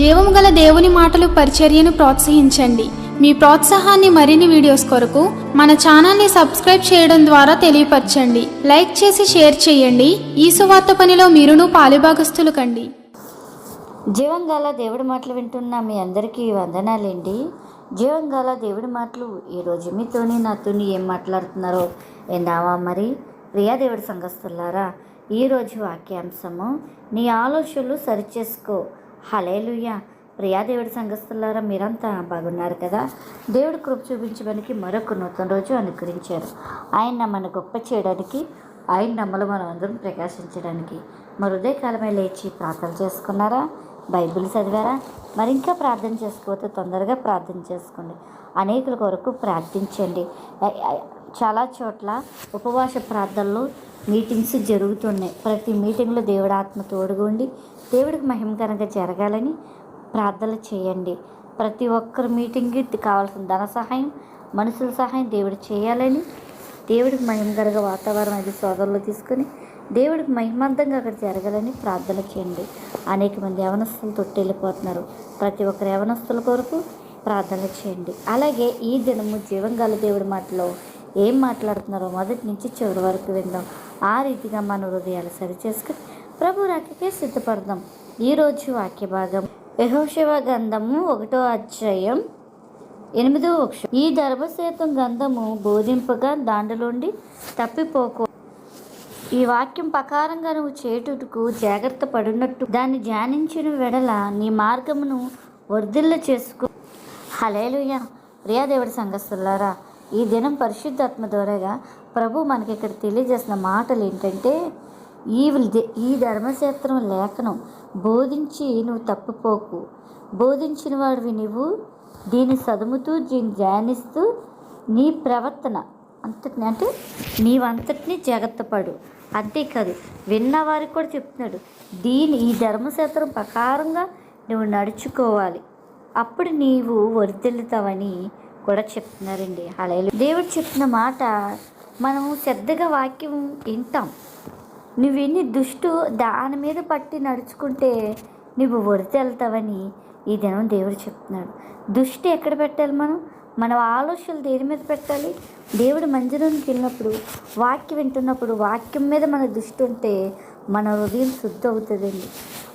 జీవము గల దేవుని మాటలు పరిచర్యను ప్రోత్సహించండి. మీ ప్రోత్సాహాన్ని మరిన్ని వీడియోస్ కొరకు మన ఛానల్ని సబ్స్క్రైబ్ చేయడం ద్వారా తెలియపరచండి. లైక్ చేసి షేర్ చేయండి. ఈ సువార్త పనిలో మీరును పాలుభాగస్తులు కండి. జీవం గల దేవుడి మాటలు వింటున్న మీ అందరికీ వందనాలండి. జీవంగాల దేవుడి మాటలు ఈరోజు మీతోని నాతోని ఏం మాట్లాడుతున్నారో ఏందావా మరి? ప్రియా దేవుడి సంఘస్థులారా ఈరోజు వాక్యాంశము నీ ఆలోచనలు సరిచేసుకో హలేలుయ్య ప్రియా దేవుడి సంఘస్థులారా మీరంతా బాగున్నారు కదా? దేవుడి కృప చూపించడానికి మరొక నూతన రోజు అనుగ్రహించారు. ఆయన మన గొప్ప చేయడానికి ఆయన నమ్మలు మనం అందరం ప్రకాశించడానికి. మరి ఉదయకాలమే లేచి ప్రార్థన చేసుకున్నారా? బైబిల్ చదివారా? మరి ఇంకా ప్రార్థన చేసుకోకపోతే తొందరగా ప్రార్థన చేసుకోండి. అనేకుల కొరకు ప్రార్థించండి. చాలా చోట్ల ఉపవాస ప్రార్థనలు మీటింగ్స్ జరుగుతున్నాయి. ప్రతి మీటింగ్లో దేవుడి ఆత్మ ఉండి దేవుడికి మహిమకరంగా జరగాలని ప్రార్థనలు చేయండి. ప్రతి ఒక్కరి మీటింగ్కి కావాల్సిన ధన సహాయం మనుషుల సహాయం దేవుడు చేయాలని దేవుడికి మహిమకరంగా వాతావరణం అది సోదరులు తీసుకొని దేవుడికి మహిమాంతంగా అక్కడ జరగాలని ప్రార్థన చేయండి. అనేక మంది యవనస్తులు తొట్టెళ్ళిపోతున్నారు. ప్రతి ఒక్కరు యవనస్తుల కొరకు ప్రార్థన చేయండి. అలాగే ఈ దినము జీవంగాల దేవుడి మాటలో ఏం మాట్లాడుతున్నారో మొదటి నుంచి చివరి వరకు విందాం. ఆ రీతిగా మన హృదయాలు సరిచేసుకుని ప్రభు రాకకే సిద్ధపడదాం. ఈరోజు వాక్య భాగం యహోశివ గంధము ఒకటో అధ్యాయం ఎనిమిదో అక్షరం ఈ ధర్మసేతం గంధము బోధింపగా దాండలోండి తప్పిపోకు. ఈ వాక్యం ప్రకారంగా నువ్వు చేయుటకు జాగ్రత్త పడినట్టు దాన్ని ధ్యానించిన వెడల నీ మార్గమును వర్ధిల్ల చేసుకో. హలేలుయ ప్రియాదేవుడి సంఘస్థులారా ఈ దినం పరిశుద్ధాత్మ ద్వారాగా ప్రభు మనకి ఇక్కడ తెలియజేసిన మాటలు ఏంటంటే ఈ ఈ ధర్మశాస్త్రం లేఖనం. బోధించి నువ్వు తప్పిపోకు. బోధించిన వాడివి నువ్వు దీన్ని చదువుతూ దీన్ని ధ్యానిస్తూ నీ ప్రవర్తన అంతటిని అంటే నీవంతటిని జాగ్రత్త పడు అంతేకాదు విన్నవారికి కూడా చెప్తున్నాడు దీని ఈ ధర్మశాస్త్రం ప్రకారంగా నువ్వు నడుచుకోవాలి. అప్పుడు నీవు వర్ధిల్లుతావని కూడా చెప్తున్నారండి. అలా దేవుడు చెప్పిన మాట మనం శ్రద్ధగా వాక్యం వింటాం. నువ్వు ఎన్ని దుష్టు దాని మీద పట్టి నడుచుకుంటే నువ్వు వర్ధిల్తావని ఈ దినం దేవుడు చెప్తున్నాడు. దృష్టి ఎక్కడ పెట్టాలి మనం? మన ఆలోచనలు దేని మీద పెట్టాలి? దేవుడు మందిరానికి వెళ్ళినప్పుడు వాక్యం వింటున్నప్పుడు వాక్యం మీద మన దృష్టి ఉంటే మన హృదయం శుద్ధి అవుతుందండి.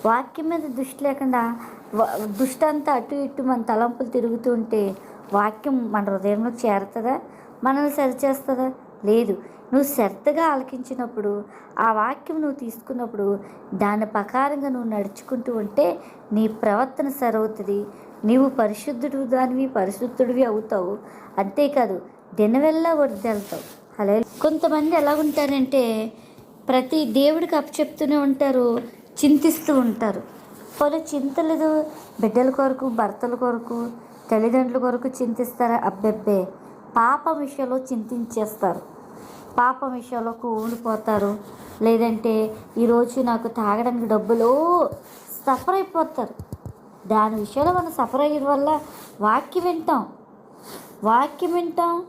వాక్యం మీద దృష్టి లేకుండా వ- దృష్టి అంతా అటు ఇటు మన తలంపులు తిరుగుతూ ఉంటే వాక్యం మన హృదయంలో చేరుతుందా? మనల్ని సరిచేస్తుందా? లేదు. నువ్వు శ్రద్ధగా ఆలకించినప్పుడు ఆ వాక్యం నువ్వు తీసుకున్నప్పుడు దాని ప్రకారంగా నువ్వు నడుచుకుంటూ ఉంటే నీ ప్రవర్తన సరవుతుంది. నీవు పరిశుద్ధుడు దానివి పరిశుద్ధుడివి అవుతావు. అంతేకాదు దినవెల్లా వదిలేళ్తావు అలా కొంతమంది ఎలా ఉంటారంటే ప్రతి దేవుడికి అప్పచెప్తూనే ఉంటారు చింతిస్తూ ఉంటారు. పలు చింతలేదు బిడ్డల కొరకు భర్తల కొరకు తల్లిదండ్రుల కొరకు చింతిస్తారా? అబ్బెబ్బే పాప విషయంలో చింతించేస్తారు. పాపం విషయంలో కూలిపోతారు లేదంటే ఈరోజు నాకు తాగడానికి డబ్బులు సఫర్ అయిపోతారు. దాని విషయంలో మనం సఫర్ అయ్యడం వల్ల వాక్యం వింటాం. వాక్యం వింటాం.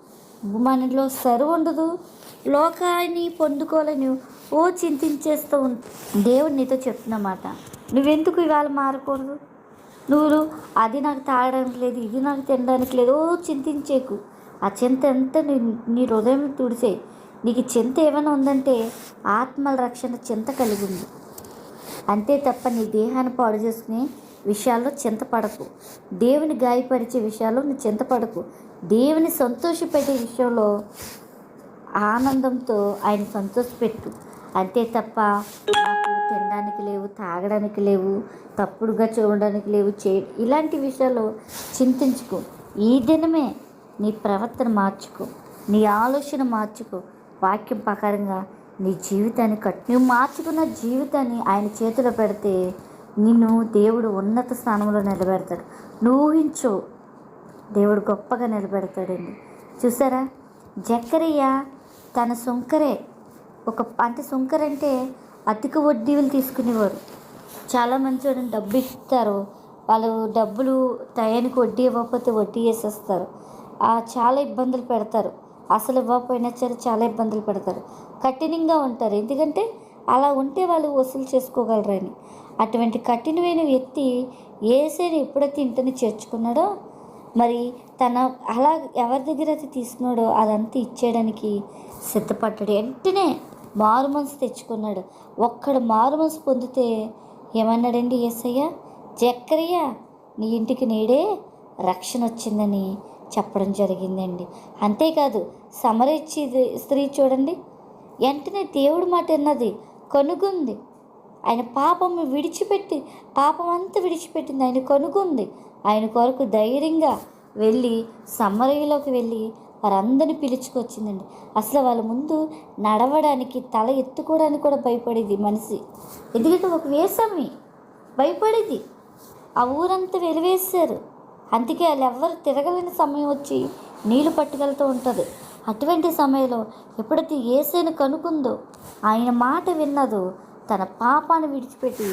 మనలో సరువు ఉండదు. లోకాన్ని పొందుకోలేని ఓ చింతించేస్తూ ఉం దేవుడు నీతో చెప్తున్నమాట నువ్వెందుకు ఇవాళ మారకూడదు? నువ్వు అది నాకు తాగడానికి లేదు ఇది నాకు తినడానికి లేదు ఓ చింతించేకు. ఆ చింత ఎంత నీ నీ హృదయం తుడిసే. నీకు చింత ఏమైనా ఉందంటే ఆత్మల రక్షణ చింత కలిగి ఉంది అంతే తప్ప నీ దేహాన్ని పాడు చేసుకునే విషయాల్లో చింతపడకు దేవుని గాయపరిచే విషయాల్లో నువ్వు చింతపడకు దేవుని సంతోషపెట్టే విషయంలో ఆనందంతో ఆయన సంతోషపెట్టు. అంతే తప్ప నాకు తినడానికి లేవు తాగడానికి లేవు తప్పుడుగా చూడడానికి లేవు చే ఇలాంటి విషయాలు చింతించుకో. ఈ దినమే నీ ప్రవర్తన మార్చుకో. నీ ఆలోచన మార్చుకో. వాక్యం ప్రకారంగా నీ జీవితాన్ని కట్ నువ్వు మార్చుకున్న జీవితాన్ని ఆయన చేతిలో పెడితే నిన్ను దేవుడు ఉన్నత స్థానంలో నిలబెడతాడు. నువ్వు ఊహించు దేవుడు గొప్పగా నిలబెడతాడండి. చూసారా? జక్కరయ్య తన సుంకరే ఒక అంటే సుంకర అంటే అధిక వడ్డీలు తీసుకునేవారు. చాలా మంది చూడండి డబ్బు ఇస్తారు. వాళ్ళు డబ్బులు టయానికి వడ్డీ ఇవ్వకపోతే వడ్డీ వేసేస్తారు. చాలా ఇబ్బందులు పెడతారు. అసలు ఇవ్వకపోయినా సరే చాలా ఇబ్బందులు పెడతారు. కఠినంగా ఉంటారు. ఎందుకంటే అలా ఉంటే వాళ్ళు వసూలు చేసుకోగలరని అటువంటి కఠినమైన వ్యక్తి ఏసైని ఎప్పుడైతే ఇంటిని చేర్చుకున్నాడో మరి తన అలా ఎవరి దగ్గర అయితే తీసుకున్నాడో అదంతా ఇచ్చేయడానికి సిద్ధపడ్డాడు. వెంటనే మారు మనసు తెచ్చుకున్నాడు. ఒక్కడు మారు మనసు పొందితే ఏమన్నాడండి ఏసయ్య జక్కరయ్య నీ ఇంటికి నేడే రక్షణ వచ్చిందని చెప్పడం జరిగిందండి. అంతేకాదు సమరిచ్చి స్త్రీ చూడండి. వెంటనే దేవుడు మాట విన్నది కనుగొంది. ఆయన పాపము విడిచిపెట్టి పాపం అంతా విడిచిపెట్టింది ఆయన కనుగొంది. ఆయన కొరకు ధైర్యంగా వెళ్ళి సమ్మరయ్యలోకి వెళ్ళి వారందరిని పిలుచుకొచ్చిందండి. అసలు వాళ్ళ ముందు నడవడానికి తల ఎత్తుకోవడానికి కూడా భయపడేది మనిషి. ఎందుకంటే ఒక వేసమి భయపడేది. ఆ ఊరంతా వెలివేశారు. అందుకే వాళ్ళెవ్వరు తిరగలేని సమయం వచ్చి నీళ్ళు పట్టుకెళ్తూ ఉంటుంది. అటువంటి సమయంలో ఎప్పుడైతే ఏసేను కనుకుందో ఆయన మాట విన్నదో తన పాపాన్ని విడిచిపెట్టి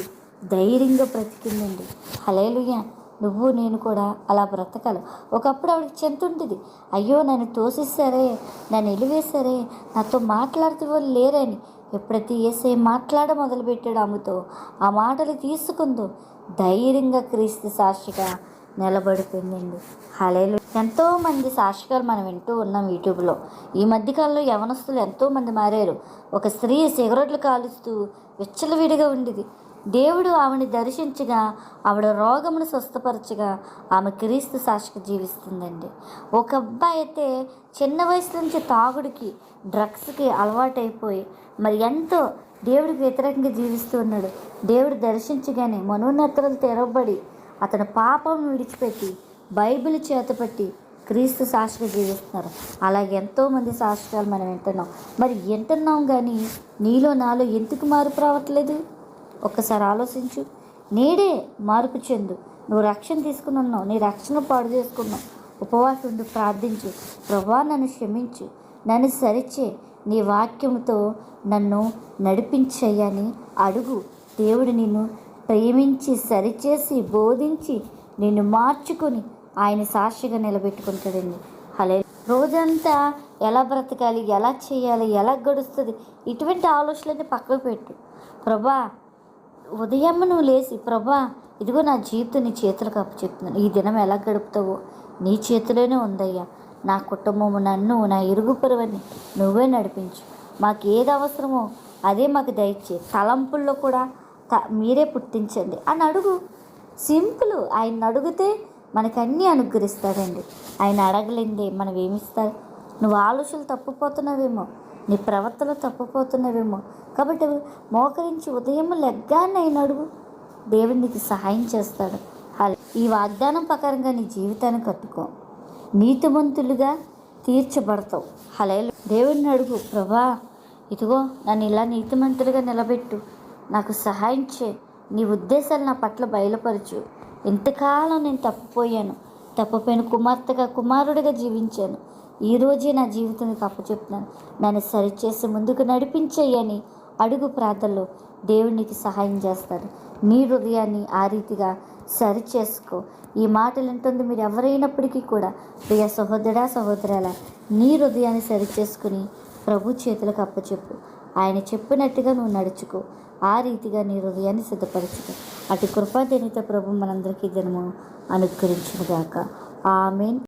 ధైర్యంగా బ్రతికిందండి. హలేలుయ్య నువ్వు నేను కూడా అలా బ్రతకాలి. ఒకప్పుడు ఆవిడకి చెంత ఉంటుంది అయ్యో నన్ను తోసేసారే నన్ను ఎలివేశారే నాతో మాట్లాడుతూ వాళ్ళు లేరని ఎప్పుడైతే ఏసై మాట్లాడ మొదలుపెట్టాడు ఆమెతో ఆ మాటలు తీసుకుందో ధైర్యంగా క్రీస్తు సాక్షిగా నిలబడిపోయిందండి. హలేలు. ఎంతోమంది సాక్షికాలు మనం వింటూ ఉన్నాం యూట్యూబ్లో. ఈ మధ్యకాలంలో యవనస్తులు ఎంతోమంది మారారు. ఒక స్త్రీ సిగరెట్లు కాలుస్తూ విచ్చలవిడిగా ఉండేది. దేవుడు ఆమెను దర్శించగా ఆవిడ రోగమును స్వస్థపరచగా ఆమె క్రీస్తు సాక్షిగా జీవిస్తుందండి. ఒక అబ్బాయి అయితే చిన్న వయసు నుంచి తాగుడికి డ్రగ్స్కి అలవాటైపోయి మరి ఎంతో దేవుడికి వ్యతిరేకంగా జీవిస్తూ ఉన్నాడు. దేవుడు దర్శించగానే మనోన్నతలు తెరవబడి అతను పాపం విడిచిపెట్టి బైబిల్ చేతపట్టి క్రీస్తు శాస్త్రం జీవిస్తున్నారు. అలాగే ఎంతోమంది శాస్త్రాలు మనం వింటున్నాం. మరి వింటున్నాం కానీ నీలో నాలో ఎందుకు మార్పు రావట్లేదు? ఒక్కసారి ఆలోచించు. నేడే మార్పు చెందు. నువ్వు రక్షణ తీసుకుని ఉన్నావు. నీ రక్షణ పాడు చేసుకున్నావు. ఉపవాసం ఉండి ప్రార్థించు. ప్రభా నన్ను క్షమించు. నన్ను సరిచే నీ వాక్యముతో నన్ను నడిపించయ్యని అడుగు. దేవుడు నిన్ను ప్రేమించి సరిచేసి బోధించి నిన్ను మార్చుకొని ఆయన సాక్షిగా నిలబెట్టుకుంటాడండి హలే రోజంతా ఎలా బ్రతకాలి ఎలా చేయాలి ఎలా గడుస్తుంది ఇటువంటి ఆలోచనలన్నీ పక్కకు పెట్టు. ప్రభా ఉదయం నువ్వు లేచి ప్రభా ఇదిగో నా జీవితం నీ చేతులకు అప్పు చెప్తున్నాను. ఈ దినం ఎలా గడుపుతావో నీ చేతిలోనే ఉందయ్యా. నా కుటుంబము నన్ను నా ఇరుగు పరువని నువ్వే నడిపించు. మాకు ఏది అవసరమో అదే మాకు దయచే తలంపుల్లో కూడా మీరే పుట్టించండి. అని అడుగు. సింపుల్. ఆయన అడిగితే మనకన్నీ అనుగ్రహిస్తాడండి. ఆయన అడగలేందే మనం ఏమిస్తారు? నువ్వు ఆలోచనలు తప్పిపోతున్నావేమో నీ ప్రవర్తనలు తప్పిపోతున్నావేమో. కాబట్టి మోకరించి ఉదయం లెగ్గాన్ని ఆయన అడుగు. దేవుడు నీకు సహాయం చేస్తాడు. ఈ వాగ్దానం ప్రకారంగా నీ జీవితాన్ని కట్టుకో. నీతిమంతులుగా తీర్చబడతావు. హలే దేవుడిని అడుగు. ప్రభా ఇదిగో నన్ను ఇలా నీతిమంతులుగా నిలబెట్టు. నాకు సహాయం చే నీ ఉద్దేశాలు నా పట్ల బయలుపరచు. ఇంతకాలం నేను తప్పిపోయాను. తప్పిపోయిన కుమార్తెగా కుమారుడిగా జీవించాను. ఈ రోజే నా జీవితానికి అప్పచెప్తున్నాను. నన్ను సరిచేసి ముందుకు నడిపించేయని అడుగు ప్రార్థనలో దేవునికి సహాయం చేస్తాడు. నీ హృదయాన్ని ఆ రీతిగా సరి చేసుకో ఈ మాటలు ఉంటుంది మీరు ఎవరైనప్పటికీ కూడా ప్రియ సహోదరా సహోదరాల నీ హృదయాన్ని సరి చేసుకుని ప్రభు చేతులకు అప్పచెప్పు. ఆయన చెప్పినట్టుగా నువ్వు నడుచుకో. ఆ రీతిగా నీ హృదయాన్ని సిద్ధపరచుకో. అటు కృపాదేనితో ప్రభు మనందరికీ దినము అనుగ్రహించుగాక ఆమెన్.